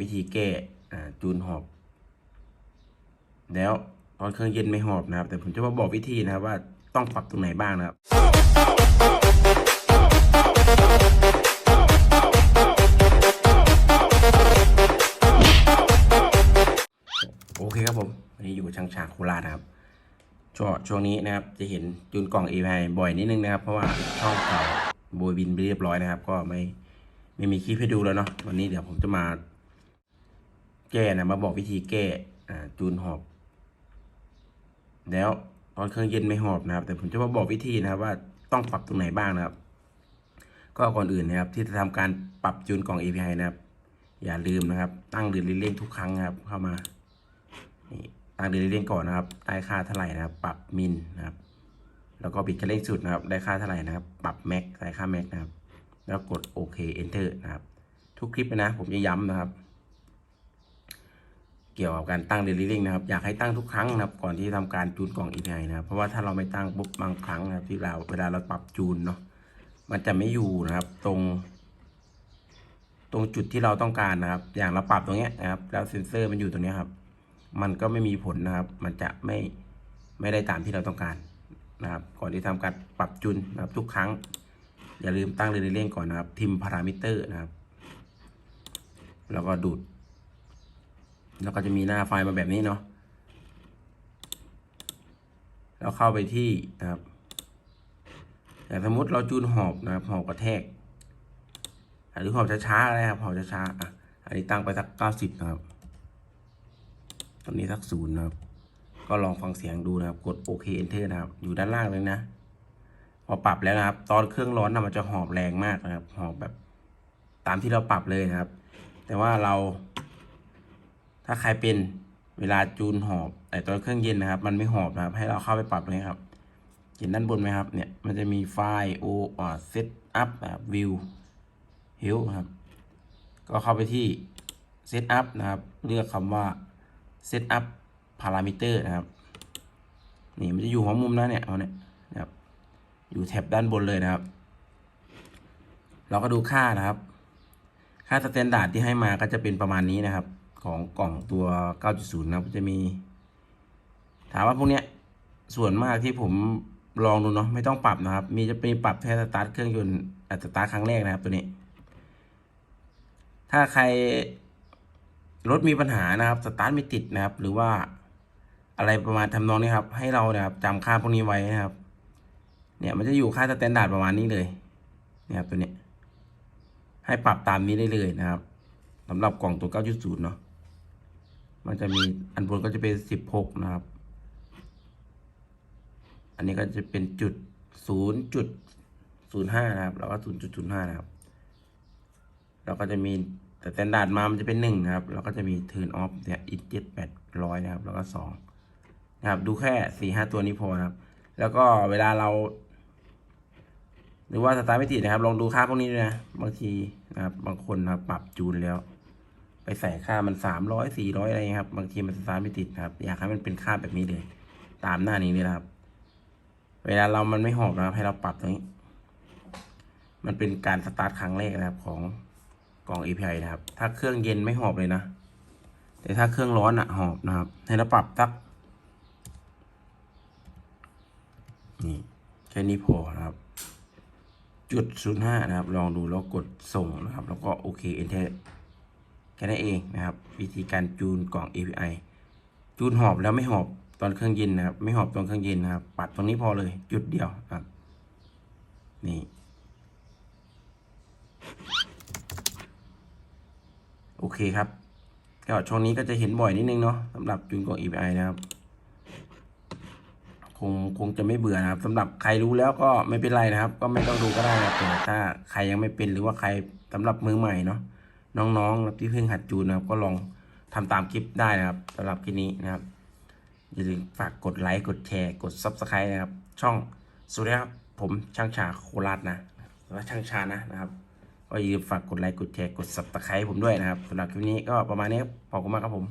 วิธีแก้จูนหอบ แล้วตอนเครื่องเย็นไม่หอบนะครับ แต่ผมจะมาบอกวิธีนะครับว่าต้องปรับตรงไหนบ้างนะครับโอเคครับผมวันนี้อยู่ช่างฉากโคราชนะครับช่วงช่วงนี้นะครับจะเห็นจูนกล่อง a อ i บ่อยนิดนึงนะครับ เพราะว่าช่องเก่าโบยบินไปเรียบร้อยนะครับ ก็ไม่ไม่มีคลิปให้ดูแล้วเนาะวันนี้เดี๋ยวผมจะมา แก้นะมาบอกวิธีแก้จูนหอบ แล้วตอนเครื่องเย็นไม่หอบนะครับ แต่ผมจะมาบอกวิธีนะครับ ว่าต้องปรับตรงไหนบ้างนะครับ ก็ก่อนอื่นนะครับ ที่จะทำการปรับจูนกล่อง API นะครับ อย่าลืมนะครับ ตั้งเดือนเร่งทุกครั้งนะครับ เข้ามานี่ตั้งเดือนเร่งก่อนนะครับ ได้ค่าเท่าไหร่นะครับ ปรับมินนะครับ แล้วก็ปิดคันเร่งสุดนะครับ ได้ค่าเท่าไหร่นะครับ ปรับแม็กใส่ค่าแม็กนะครับ แล้วกดโอเค enter นะครับ ทุกคลิปนะผมจะย้ำนะครับ เกี่ยวกับการตั้งเดลิเ i งนะครับอยากให้ตั้งทุกครั้งนะครับก่อนที่จะทำการจูนกล่อง API นะครับเพราะว่าถ้าเราไม่ตั้งปุ๊บบางครั้งนะครับที่เราเวลาเราปรับจูนเนาะมันจะไม่อยู่นะครับตรง ตรงจุดที่เราต้องการนะครับ อย่างเราปรับตรงเนี้ยนะครับ แล้วเซ็นเซอร์มันอยู่ตรงเนี้ยครับ มันก็ไม่มีผลนะครับ มันจะไม่ไม่ได้ตามที่เราต้องการนะครับ ก่อนที่ทำการปรับจูนนะครับ ทุกครั้ง อย่าลืมตั้งเดลิเ i งก่อนนะครับพิมพารามิเตอร์นะครับ แล้วก็ดูด แล้วก็จะมีหน้าไฟล์มาแบบนี้เนาะแล้วเข้าไปที่นะครับอย่สมมติเราจูนหอบนะครับหอบกระแทกหรือหอบช้าๆนะครับหอบช้าๆอะอันนี้ตั้งไปสักเก้าสิบนะครับตอนนี้สักศูนย์นะครับ ก็ลองฟังเสียงดูนะครับ กดโอเค enter นะครับ อยู่ด้านล่างเลยนะ พอปรับแล้วนะครับ ตอนเครื่องร้อนนะมันจะหอบแรงมากนะครับ หอบแบบตามที่เราปรับเลยนะครับ แต่ว่าเรา ถ้าใครเป็นเวลาจูนหอบแต่ตอนเครื่องเย็นนะครับ มันไม่หอบนะครับ ให้เราเข้าไปปรับตรงนี้ครับ เห็นด้านบนไหมครับ เนี่ย มันจะมีไฟล์โออ่าเซตอัพแบบวิวเฮลครับ ก็เข้าไปที่เซตอัพนะครับ เลือกคำว่าเซตอัพพารามิเตอร์นะครับ นี่มันจะอยู่หัวมุมนะเนี่ยเอาเนี่ยนะครับ อยู่แท็บด้านบนเลยนะครับ เราก็ดูค่านะครับ ค่าสแตนดาร์ดที่ให้มาก็จะเป็นประมาณนี้นะครับ ของกล่องตัว 9.0 นะจะมี ถามว่าพวกเนี้ยส่วนมากที่ผมลองดูเนาะไม่ต้องปรับนะครับ มีจะเป็นปรับแค่สตาร์ทเครื่องยนต์อัตราครั้งแรกนะครับตัวนี้ ถ้าใครรถมีปัญหานะครับสตาร์ทไม่ติดนะครับ หรือว่าอะไรประมาณทำนองนี้ครับ ให้เรานะครับจำค่าพวกนี้ไว้นะครับ เนี่ยมันจะอยู่ค่าสแตนดาร์ดประมาณนี้เลยนะครับตัวนี้ให้ปรับตามนี้ได้เลยนะครับสำหรับกล่องตัว 9.0 เนาะ มันจะมีอันบนก็จะเป็น16นะครับ อันนี้ก็จะเป็นจุด0.05นะครับ แล้วก็0.05นะครับ แล้วก็จะมีแต่สแตนดาร์ดมา มันจะเป็น1นะครับ แล้วก็จะมี turn off เนี่ย i 7 800นะครับ แล้วก็2นะครับ ดูแค่4-5ตัวนี้พอนะครับ แล้วก็เวลาเรา หรือว่าสตาร์ไม่ติดนะครับ ลองดูค่าพวกนี้ด้วยนะ บางทีนะครับ บางคนนะครับปรับจูนแล้ว ไปใส่ค่ามันสามร้อยสี่ร้อยอะไรครับ บางทีมันสตาร์ทไม่ติดครับ อยากให้มันเป็นค่าแบบนี้เลย ตามหน้านี้เลยนะครับ เวลาเรามันไม่หอบนะครับ ให้เราปรับตรงนี้ มันเป็นการสตาร์ทครั้งแรกนะครับ ของกล่อง API นะครับ ถ้าเครื่องเย็นไม่หอบเลยนะ แต่ถ้าเครื่องร้อนอะหอบนะครับ ให้เราปรับสัก นี่แค่นี้พอนะครับจุดศูนย์ห้านะครับ ลองดูแล้วกดส่งนะครับ แล้วก็โอเค enter แค่นั้นเองนะครับ วิธีการจูนกล่อง API จูนหอบแล้วไม่หอบตอนเครื่องเย็นนะครับ ไม่หอบตอนเครื่องเย็นนะครับ ปัดตรงนี้พอเลยจุดเดียวครับ นี่ โอเคครับก็ช่วงนี้ก็จะเห็นบ่อยนิดนึงเนาะสำหรับจูนกล่อง API นะครับคงคงจะไม่เบื่อนะครับสำหรับใครรู้แล้วก็ไม่เป็นไรนะครับ ก็ไม่ต้องดูก็ได้นะแต่ถ้าใครยังไม่เป็นหรือว่าใครสำหรับมือใหม่เนาะ น้องๆที่เพิ่งหัดจูนนะครับ ก็ลองทำตามคลิปได้นะครับสำหรับคลิปนี้นะครับอย่าลืมฝากกดไลค์กดแชร์กด subscribe นะครับ ช่องสวัสดีครับผมช่างชาโคราชนะและช่างชานะนะครับก็อย่าลืมฝากกดไลค์กดแชร์กด subscribe ผมด้วยนะครับสำหรับคลิปนี้ก็ประมาณนี้ขอบคุณมากครับผม